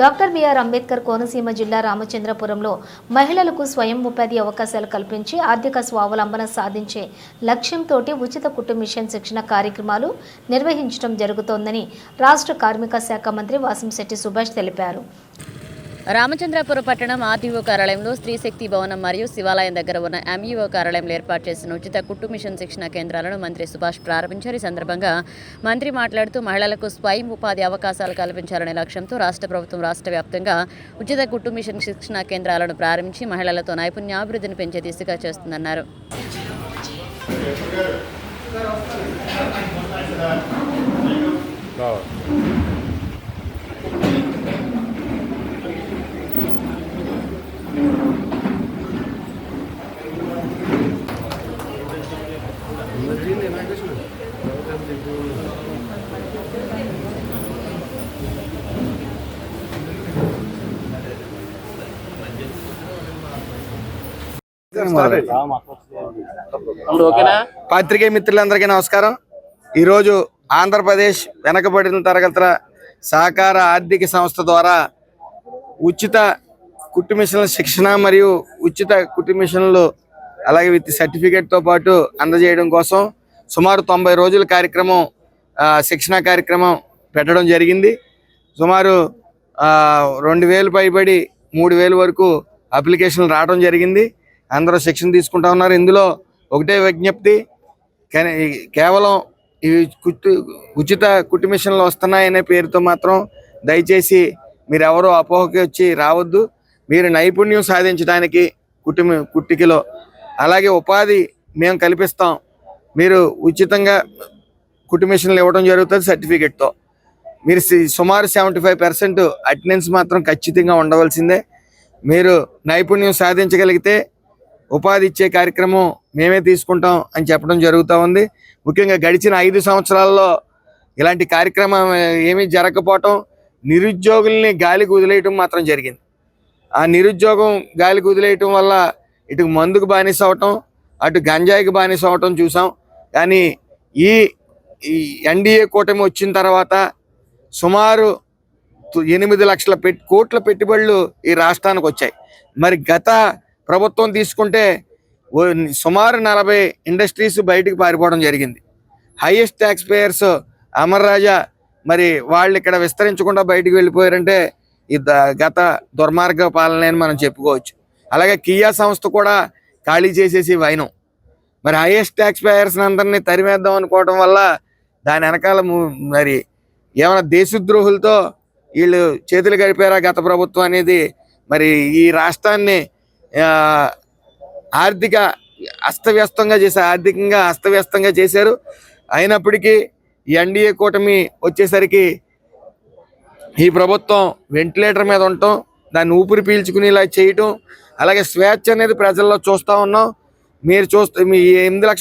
Doctor BR Ambedkar Konaseema జిల్లా రామచంద్రపురంలో మహిళలకు స్వయం ఉపాధి అవకాశాలు కల్పించి ఆర్థిక స్వావలంబన సాధించే లక్ష్యంతో ఉచిత కుటుంబ మిషన్ శిక్షణ కార్యక్రమాలు నిర్వహించడం జరుగుతోందని రాష్ట్ర కార్మిక శాఖ మంత్రి వాసంశెట్టి సుభాష్ తెలిపారు. రామచంద్రాపురం పట్టణం ఆర్టీఓ కార్యాలయంలో స్త్రీ శక్తి భవనం మరియు శివాలయం దగ్గర ఉన్న ఎంఈఓ కార్యాలయంలో ఏర్పాటు చేసిన ఉచిత కుట్టు మిషన్ శిక్షణ కేంద్రాలను మంత్రి సుభాష్ ప్రారంభించారు. ఈ సందర్భంగా మంత్రి మాట్లాడుతూ మహిళలకు స్వయం ఉపాధి అవకాశాలు కల్పించాలనే లక్ష్యంతో రాష్ట్ర ప్రభుత్వం రాష్ట్ర వ్యాప్తంగా ఉచిత కుట్టు మిషన్ శిక్షణ కేంద్రాలను ప్రారంభించి మహిళలతో నైపుణ్యాభివృద్ధిని పెంచే దిశగా చేస్తుందన్నారు. పాత్రికేయ మిత్రులందరికీ నమస్కారం. ఈరోజు ఆంధ్రప్రదేశ్ వెనకబడిన తరగతుల సహకార ఆర్థిక సంస్థ ద్వారా ఉచిత కుట్టు మిషన్ల శిక్షణ మరియు ఉచిత కుట్టు మిషన్లు అలాగే విత్ సర్టిఫికేట్తో పాటు అందజేయడం కోసం సుమారు తొంభై రోజుల కార్యక్రమం శిక్షణ కార్యక్రమం పెట్టడం జరిగింది. సుమారు రెండు వేలు పైబడి మూడు వేలు వరకు అప్లికేషన్లు రావడం జరిగింది. అందరూ శిక్షణ తీసుకుంటా ఉన్నారు. ఇందులో ఒకటే విజ్ఞప్తి కేవలం ఇవి కుట్టు ఉచిత కుట్టు మిషన్లు వస్తున్నాయనే పేరుతో మాత్రం దయచేసి మీరు ఎవరో అపోహకి వచ్చి రావద్దు. మీరు నైపుణ్యం సాధించడానికి కుటుంబ కుట్టికిలో కుట్టికలో అలాగే ఉపాధి మేము కల్పిస్తాం. మీరు ఉచితంగా కుట్టు ఇవ్వడం జరుగుతుంది సర్టిఫికెట్తో. మీరు సి- సుమారు సెవెంటీ ఫైవ్ పర్సెంట్ అటెండెన్స్ మాత్రం ఖచ్చితంగా ఉండవలసిందే. మీరు నైపుణ్యం సాధించగలిగితే ఉపాధి ఇచ్చే కార్యక్రమం మేమే తీసుకుంటాం అని చెప్పడం జరుగుతూ ఉంది. ముఖ్యంగా గడిచిన ఐదు సంవత్సరాల్లో ఇలాంటి కార్యక్రమం ఏమీ జరగకపోవటం నిరుద్యోగుల్ని గాలికి వదిలేయటం మాత్రం జరిగింది. ఆ నిరుద్యోగం గాలికి వదిలేయటం వల్ల ఇటు మందుకు బానిస అవటం అటు గంజాయికి బానిస అవటం చూసాం. కానీ ఈ ఈ ఎన్డీఏ కూటమి వచ్చిన తర్వాత సుమారు తు- ఎనిమిది లక్షల పెట్టి కోట్ల పెట్టుబడులు ఈ రాష్ట్రానికి వచ్చాయి. మరి గత ప్రభుత్వం తీసుకుంటే సుమారు నలభై ఇండస్ట్రీస్ బయటికి పారిపోవడం జరిగింది. Highest tax payers Amar Raja మరి వాళ్ళు ఇక్కడ విస్తరించకుండా బయటికి వెళ్ళిపోయారంటే ఈ ద- గత దుర్మార్గ పాలన అని మనం చెప్పుకోవచ్చు. అలాగే కియా సంస్థ కూడా ఖాళీ చేసేసి వైనం. మరి హైయెస్ట్ ట్యాక్స్ పేయర్స్ని అందరినీ తరిమేద్దాం అనుకోవడం వల్ల దాని వెనకాల మరి ఏమైనా దేశద్రోహులతో వీళ్ళు చేతులు గడిపారా గత ప్రభుత్వం అనేది? మరి ఈ రాష్ట్రాన్ని ఆర్థిక అస్తవ్యస్తంగా చేశారు ఆర్థికంగా అస్తవ్యస్తంగా చేశారు. అయినప్పటికీ ఎన్డీఏ కూటమి వచ్చేసరికి ఈ ప్రభుత్వం వెంటిలేటర్ మీద ఉండటం దాన్ని ఊపిరి పీల్చుకునేలా చేయటం అలాగే స్వేచ్ఛ అనేది ప్రజల్లో చూస్తూ ఉన్నాం. మీరు చూస్తే మీ ఎనిమిది లక్షల